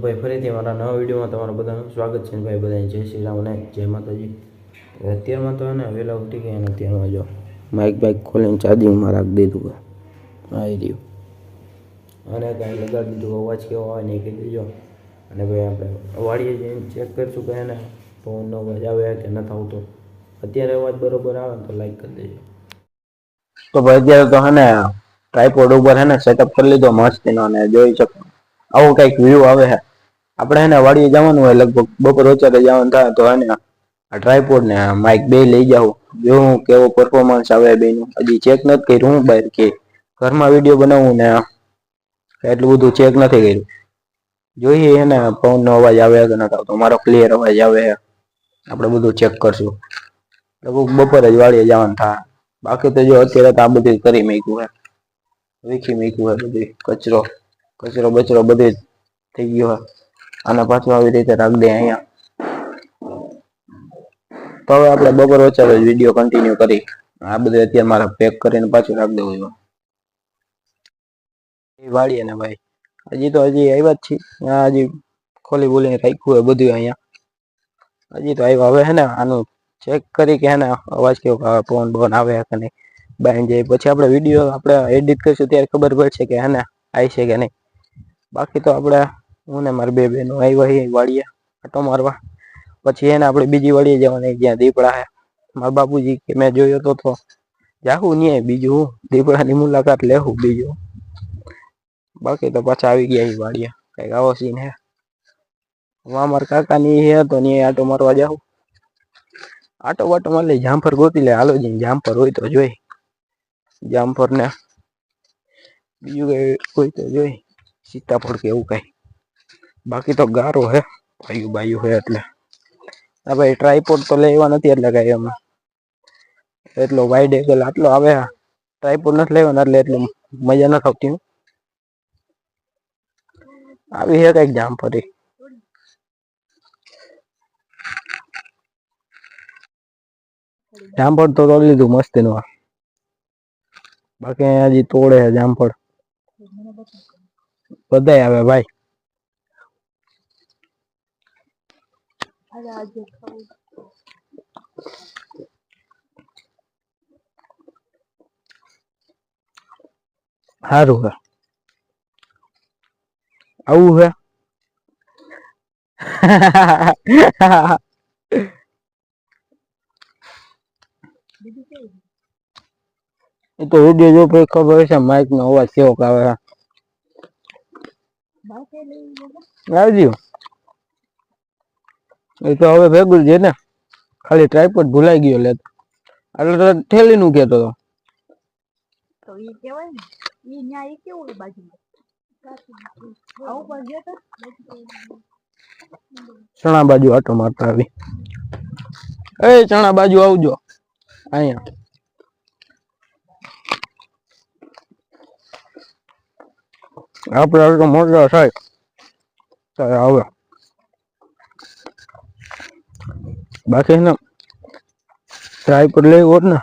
ભાઈ ફરીથી મારા નવા વિડીયોમાં તમારું બધાનું સ્વાગત છે ભાઈ બધાને જય શ્રી રામ અને જય માતાજી. અત્યારમાં તો એને વહેલા ઉઠી ગયા અને અત્યારમાં જો માઇક બાઇક ખોલીને ચાર્જિંગમાં રાખી દીધું આવી રહ્યું. અને કાંઈ લગાડી દીધું, અવાજ કેવો આવે ને કહી દેજો અને ભાઈ આપણે વાડીએ જઈને ચેક કરીશું કે એને પવનનો અવાજ આવે કે નથી આવતો. અત્યારે અવાજ બરોબર આવે તો લાઈક કરી દેજો. તો ભાઈ અત્યારે તો હે ને ટ્રાયપોડ ઉપર હે ને સેટઅપ કરી લીધો, મસ્તીનો અને જોઈ શકો. આવું કંઈક વ્યૂ આવે છે આપણે એને વાડીએ જવાનું હોય, લગભગ બપોર વચ્ચે જવાનું થાય, તો એને આ ટ્રાયપોડ ને માઇક બે લઈ જાઉં. જોઉં કેવો પરફોર્મન્સ આવે બેનું. હજી ચેક નથી કર્યું, હું બહાર કે ઘરમાં વીડિયો બનાવું ને એટલું બધું ચેક નથી કર્યું. જોઈએ એને ને, પવનનો અવાજ આવે કે નથી આવતો મારો ક્લિયર અવાજ આવે. આપણે બધું ચેક કરશું. લગભગ બપોરે જ વાડીએ જવાનું થાય. બાકી તો જો અત્યારે તો આ બધું કરી મૂક્યું હે. વીખી મૂક્યું હે બધું. કચરો કચરો બચરો બધું થઈ ગયો હે. અને પાછું આવી રીતે રાખી દે અહીંયા. તો હવે આપણે બપોર વચ્ચે વીડિયો કન્ટિન્યુ કરી. આ બધું અત્યારે મારે પેક કરીને પાછું રાખી દેવું એમાં વાળીએ ને ભાઈ. હજી તો હજી આવ્યા જ છીએ. હજી ખોલી બોલીને રાખ્યું હોય બધું અહીંયા. હજી તો આવ્યા. હવે હે ને આનું ચેક કરી કે હે ને અવાજ કેવો આવે પવન બવન આવે કે નહીં. બાઈ જાય. પછી આપણે વીડિયો આપણે એડિટ કરીશું ત્યારે ખબર પડશે કે હે ને આવી છે કે નહીં. બાકી તો આપણે હું ને મારી બે બહેનો આવ્યા છીએ વાડીએ આટો મારવા. પછી એને આપણે બીજી વાડીએ જવાની, જ્યાં દીપડા હે મારા બાપુજી કે મેં જોયો તો તો જાહું નહીં બીજું, દીપડાની મુલાકાત લેવું બીજું. બાકી તો પાછા આવી ગયા એ વાડીએ. કંઈક આવો સીન હે વા મારા કાકાની હે તો નહીં આટો મારવા જાઉં આટો વાટો મારી લે જામફર ગોતી લે. હાલો જઈને જામફર હોય તો જોઈ. જામફર ને બીજું કઈ હોય તો જોઈ. સીતાફળ કે એવું કઈ. બાકી તો ગારો હે, બાયું બાયું હે એટલે. આ ભાઈ ટ્રાયપોડ તો લેવા નથી એટલે કઈ એમ. એટલો વાઈડ એંગલ આટલો આવે ટ્રાયપોડ નથી લેવાના એટલે એટલું મજા નથી આવતી. આવી હે કંઈક જામફરી જામફળ તો તોડી લીધું મસ્તી નું બાકી હજી તોડે છે જામફળ. બધાય આવે ભાઈ. સારું હે. આવું હે? એ તો વીડિયો જો ભાઈ ખબર છે માઇક નો અવાજ કેવો આવે આવજો એ તો હવે ભેગું છે ને. ખાલી ટ્રાયપોડ ભૂલાઈ ગયો લે એટલે તો થેલી નું કેતો હતો તો ઈ કેવાય ને ઈ ન્યા ઈ કેવું હોય બાજુમાં? આવું પણ જે તો? ચણા બાજુ આટો મારતા આવી. એ ચણા બાજુ આવજો. અહીંયા. આપણે આટલો મોટો થાય. ત્યારે આવે બાકી ને ટ્રાય પર લેવું હોત ને,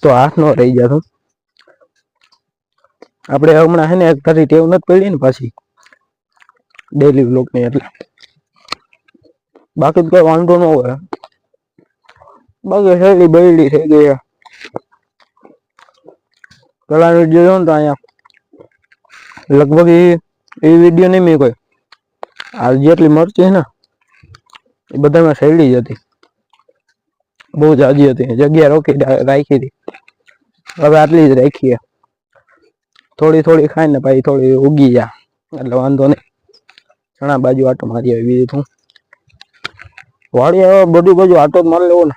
તો હાથ નો રહી જતો આપણે હમણાં હે ને તારી ટેવ નથી પડી ને પાછી. ડેલી વ્લોગની એટલે. બાકી તો કઈ વાંધો ન હોય. બાકી હેલી બૈડી થઈ ગઈ છે. પેલા વીડિયો જોયો ને તો અહીંયા. લગભગ એ વીડિયો નહીં મેં કોઈ. આ જેટલી મરચી છે ને એ બધામાં શેરડી જ હતી. બહુ જાજી હતી. જગ્યા રોકી રાખી હતી. હવે આટલી જ રાખીએ. થોડી થોડી ખાઈને પછી થોડી ઉગી જા. એટલે વાંધો નહીં. ઘણા બાજુ આટો મારી આવી બીજું શું વાળી હવે બધું બાજુ આટો જ મારી લેવો ને.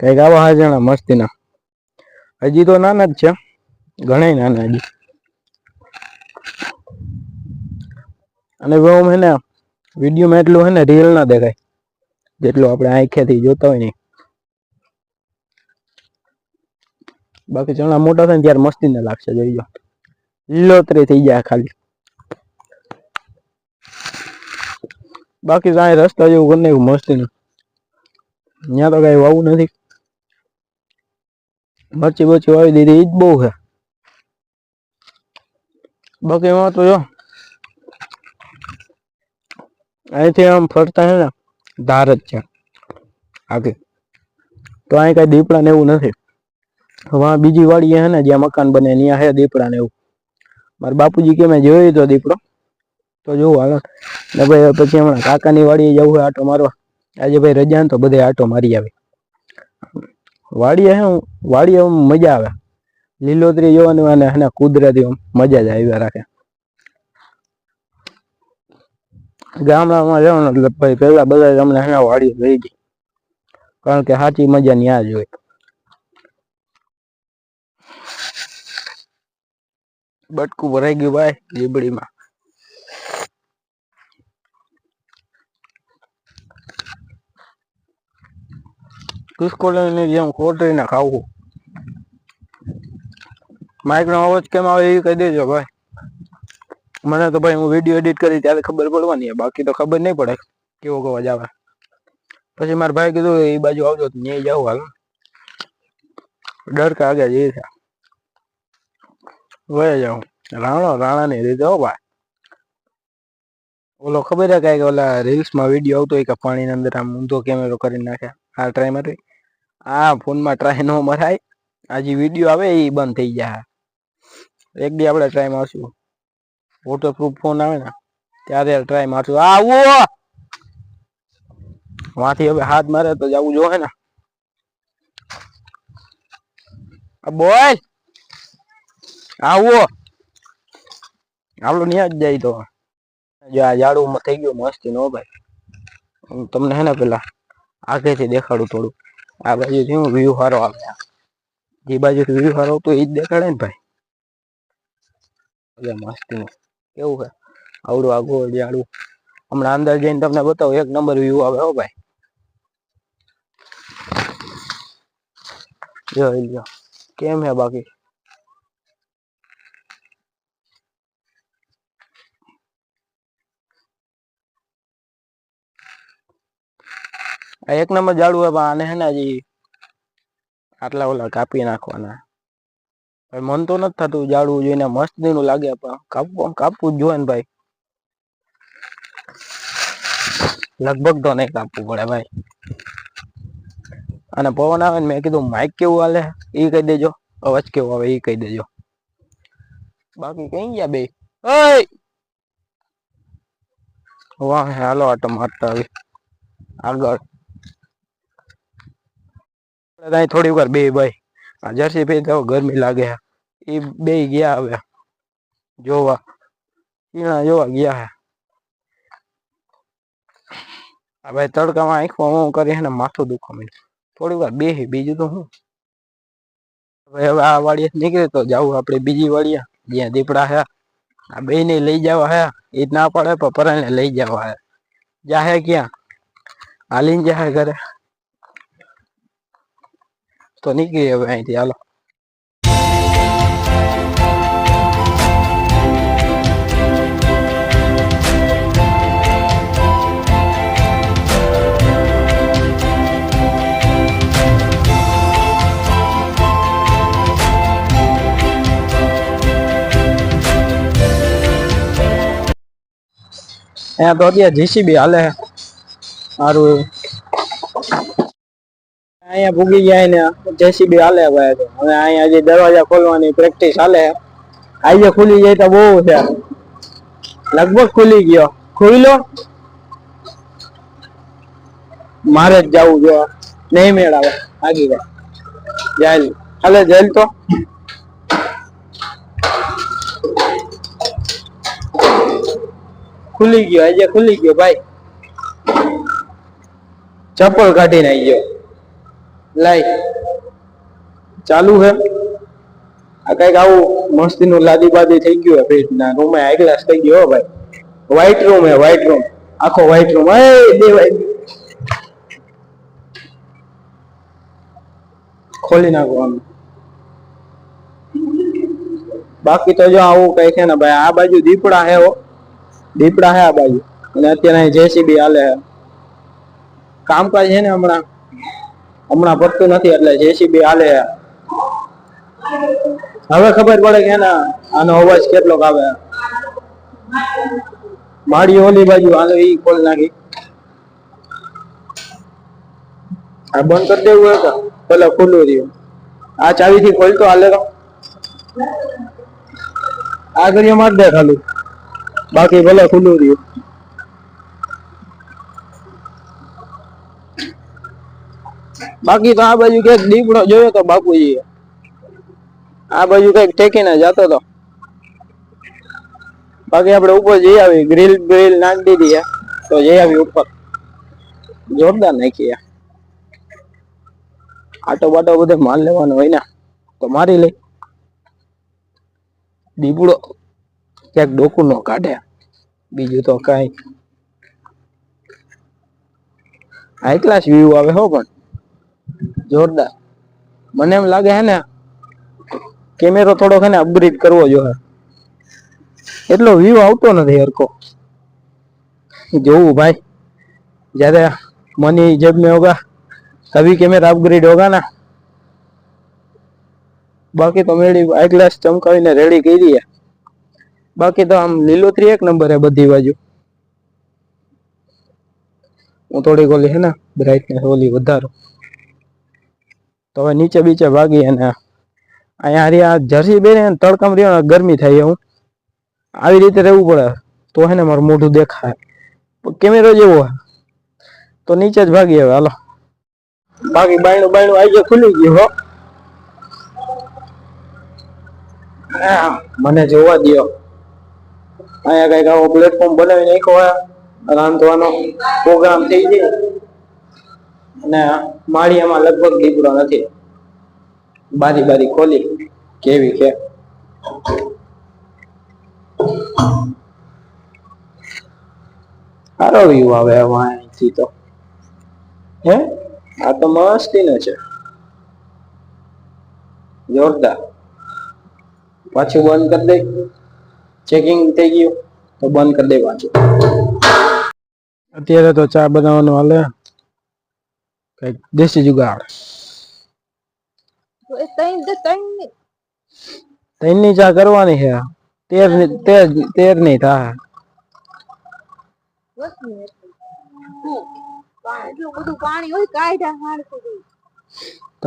કંઈક આવા હા જણા મસ્તીના. હજી તો નાના જ છે. ઘણા નાના હજી. અને હવે આમ હે ને વિડીયોમાં એટલું હોય ને રિયલ ના દેખાય. જેટલું આપણે આંખેથી જોતા હોય ને બાકી ચણા મોટા થાય ને ત્યારે મસ્તી ને લાગશે જોઈજો લીલોતરી થઈ જાય ખાલી. બાકી તો અહીં રસ્તા જેવું કરી નાખ્યું મસ્તી નું ત્યાં તો કઈ વાવું નથી. મરચી બરચી વાવી દીધી એ જ બહુ છે. બાકી એમાં તો જો અહીંથી આમ ફરતા હે ને, ધાર જ છે. આગે. તો અહીં કઈ દીપડા ને એવું નથી. વાં બીજી વાડી હે ને, જ્યાં મકાન બને, ત્યાં હે દીપડા ને એવું. મારા બાપુજી કે મેં જોયો તો દીપડો. તો જોવું હાલો. ને ભાઈ પછી હમણાં કાકાની વાડીએ જવું હોય આટો મારવા. આજે ભાઈ રજા ને તો બધે આટો મારી આવે. વાડીએ હે વાડીએ મજા આવે. લીલોતરી જોવાની અને કુદરતી મજા જ આવ્યા રાખે. ગામડામાં જવાનું એટલે ભાઈ પેલા બધા તમને હે વાડી લઈ ગઈ. કારણ કે સાચી મજા ન્યા જ હોય. બટકું ભરાઈ ગયું ભાઈ, લીબડીમાં. ખુશકોલીની જેમ ના ખાવું. માઇક નો અવાજ કેમ આવે એ કહી દેજો ભાઈ. મને તો ભાઈ હું વીડિયો એડિટ કરી ત્યારે ખબર પડવાની બાકી તો ખબર નહીં પડે કેવો અવાજ આવે. પછી મારા ભાઈ કીધું એ બાજુ આવજો, તો ન્યાય જાવ હાલ. ડર કે આગળ જઈ છે વયા જાઉં. રાણો, રાણાની રીતે હો ભાઈ. ઓલો ખબર છે કઈ ઓલા રીલ્સમાં વીડિયો આવતો હોય કે પાણીની અંદર આમ ઊંધો કેમેરો કરી નાખે? આ ટ્રાય મારી. આ ફોનમાં ટ્રાય ન મરાય. આ જે વીડિયો આવે એ બંધ થઈ જાય. એક દી આપણે ટ્રાય મારશું વોટરપ્રૂફ ફોન આવે ને, ત્યારે ટ્રાય મારશું આવો વાંથી હવે હાથ મારે તો જવું જોહે ને. આ બોલ! આવો આપણું ન્યા જ જાય તો. જો આ ઝાડું થઈ ગયું મસ્તી નો ભાઈ. હું તમને હે ને પેલા આગળથી દેખાડું થોડું. આ બાજુથી હું વ્યૂ સારો આવે. જે બાજુથી વ્યૂ સારો આવતો એ જ દેખાડે ને ભાઈ. એટલે મસ્તી નું કેવું છે. આવડું આ ગોળ ઝાડું હમણાં અંદર જઈને તમને બતાવું, એક નંબર વ્યૂ આવે હો ભાઈ. જો ઈ લ્યો કેમ હે બાકી? આ એક નંબર જાડું હે, પણ આને હે ને હજી આટલા ઓલા કાપી નાખવાના. મન તો નથી થતું જાડવું જોઈને મસ્તનું લાગે પણ કાપવું કાપવું જ જોઈએ ને ભાઈ. લગભગ તો નહીં કાપવું પડે ભાઈ. અને પવન આવે ને મેં કીધું માઇક કેવું હાલે? એ કહી દેજો. અવાજ કેવો આવે એ કહી દેજો. બાકી કઈ ગયા બે? વાહ, હાલો આટો મારતા આવી. આગળ. થોડી વાર બે ભાઈ. જર્સી ભાઈ તો ગરમી લાગે. એ બે ગયા હવે. જોવા. ઈણા જોવા ગયા હે. આ તડકામાં આંખમાં હું કરી ને માથું દુખવા માંડ્યું. થોડી વાર બે બીજું તો હું હવે હવે આ વાડીએ નીકળે તો જાવું આપણે બીજી વાડીએ. જ્યાં દીપડા હે. આ બે ને લઈ જવા હે. એ જ ના પડે પણ પરાણે લઈ જવા હે. જાહે ક્યાં? હાલીને જાહે ઘરે. તો નીકળી હવે અહીંથી, હાલો. અહીંયા તો અત્યારે જીસીબી હાલે સારું અહીંયા ભૂગી ગયા ને જેસીબી હાલે તો. હવે અહીંયા જે દરવાજા ખોલવાની પ્રેક્ટિસ હાલે આજે ખુલી જાય તો બહુ છે. લગભગ ખુલી ગયો. ખુલી લો મારે જ જવું જો નહીં મેળ આવે આગી જાય જાય હાલે જેલ તો. ખુલી ગયો, આજે ખુલી ગયો ભાઈ. ચપ્પલ કાઢીને આવી ગયો લાઈ ચાલુ હે આ કંઈક આવું મસ્તી નું લાદી બાદી થઈ ગયું પેટ ના રૂમ હાઈ ક્લાસ થઈ ગયો ભાઈ. વ્હાઈટ રૂમ હે વ્હાઈટ રૂમ આખો વ્હાઈટ રૂમ એ દેવાય ખોલી નાખો આમ. બાકી તો જો આવું કઈ છે ને ભાઈ, આ બાજુ દીપડા હે હો. દીપડા હે આ બાજુ. અને અત્યારે અહીં જેસીબી હાલે હે. કામકાજ છે ને હમણાં? હમણાં પડતું નથી એટલે જેસીબી હાલે હે. હવે ખબર પડે કે એના, આનો અવાજ કેટલોક આવે માડી ઓલી બાજુ હાલે ઈ ખોલ નાખી. આ બંધ કરી દેવું હોય પેલા ખુલ્લું રહ્યું. આ ચાવીથી ખોલતો હાલે તો. આ ઘડીએ માર દે ખાલી. બાકી ભલે ખુલ્લું રહ્યું. બાકી તો આ બાજુ કંઈક દીપડો જોયો તો બાપુજી આ બાજુ કંઈક ટેકીને જતો તો. બાકી આપણે ઉપર જઈ આવી, ગ્રીલ ગ્રીલ નાખી દીધી તો જઈ આવી ઉપર. જોરદાર નાખી આટો બાટો બધે માલ લેવાનો હોય ને, તો મારી લઈ. દીપડો ક્યાંક ડોકું નો કાઢે બીજું તો કઈ હાઈ ક્લાસ વ્યૂ આવે હો પણ જોરદાર મને એમ લાગે હે ને કેમેરો થોડોક હે ને અપગ્રેડ કરવો જોઈએ એટલો વ્યૂ આવતો નથી હરકો જોવું ભાઈ જ્યારે મની जब में होगा तभी कैमरा अपग्रेड होगा ना બાકી તો મેળી આઈ ગ્લાસ ચમકાવીને રેડી કરી છે બાકી તો આમ લીલોતરી એક નંબર હે બધી બાજુ. હું થોડીક ઓલી હે ને બ્રાઇટનેસ ઓલી વધારો. તો હવે નીચે બીચે ભાગી અને અહીંયા આ જર્સી બેને તડકામ રહ્યો ગરમી થાય હું આવી રીતે રહેવું પડે. તો હે ને મારું મોઢું દેખાય. કેમેરો જેવો તો નીચે જ ભાગી હવે, હાલો. બાકી બાયણું બાયણું આજે ખુલી ગયું હો, મને જોવા દ્યો. અહીંયા કંઈક આવો પ્લેટફોર્મ બનાવી એક રાંધવાનો પ્રોગ્રામ થઈ જાય. અને માળિયામાં લગભગ દીપડો નથી. બારી બારી ખોલી, કેવી કે સારો વ્યૂ આવે અહીંથી તો. હે? આ તો મસ્તીનો છે. જોરદાર. પાછું બંધ કરી દે. ચેકિંગ થઈ ગયું તો બંધ કરી દે પાછું અત્યારે તો ચા બનાવવાનું હાલે. કંઈક દેશી જુગાડ તો ત્રણની ચા કરવાની છે. તેરની તેર તેરની થાય.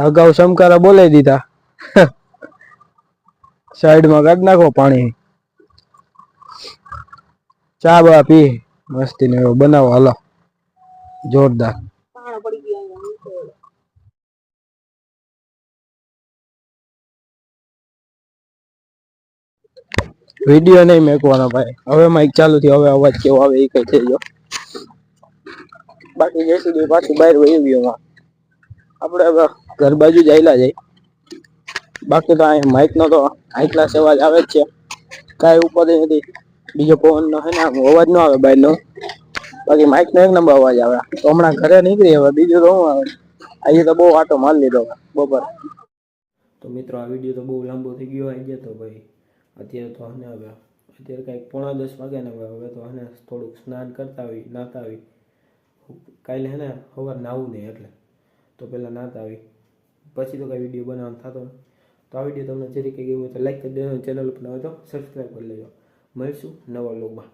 અગાઉ શમકારા બોલાવી દીધા. સાઈડમાં કાઢ નાખો પાણી. ચા બા પી. મસ્તી ને બનાવો, હાલો. જોરદાર. વીડિયો નહીં મેકવાનો ભાઈ. હવે માઇક ચાલુ થયો, હવે અવાજ કેવો આવે એ કઈ થઈ ગયો. બાકી જઈશું સુધી પાછું બહાર વહી ગયું આપણે હવે ઘર બાજુ જ આયલા જાય બાકી તો અહીંયા માઇક નો તો હાઈ ક્લાસ અવાજ આવે જ છે. કાંઈ ઉપર નથી. બીજો પવન નો હે ને અવાજ નો આવે બાઈનો બાકી માઇક નો એક નંબર અવાજ આવે. તો હમણાં ઘરે નીકળી, હવે બીજું તો શું આવે? આજે તો બહુ આટો માર લીધો. બપોર. તો મિત્રો, આ વીડિયો તો બહુ લાંબો થઈ ગયો આવી ગયો તો ભાઈ. અત્યારે તો હને હવે, અત્યારે કાંઈક પોણા દસ વાગ્યા ને હવે તો હને થોડુંક સ્નાન કરતા આવી નાતા આવી કાલે હે ને, સવાર નાવું નહીં એટલે. તો પહેલાં નાતા આવી પછી તો કાંઈ વીડિયો બનાવવાનો થતો તો આ વીડિયો તમને જરી કંઈ હોય તો લાઈક કરી દેજો ચેનલ ઉપર હોય તો સબસ્ક્રાઈબ કરી લેજો. મળીશું નવા લોગમાં